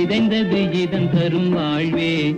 விதைந்தது இதம் தரும் வாழ்வே.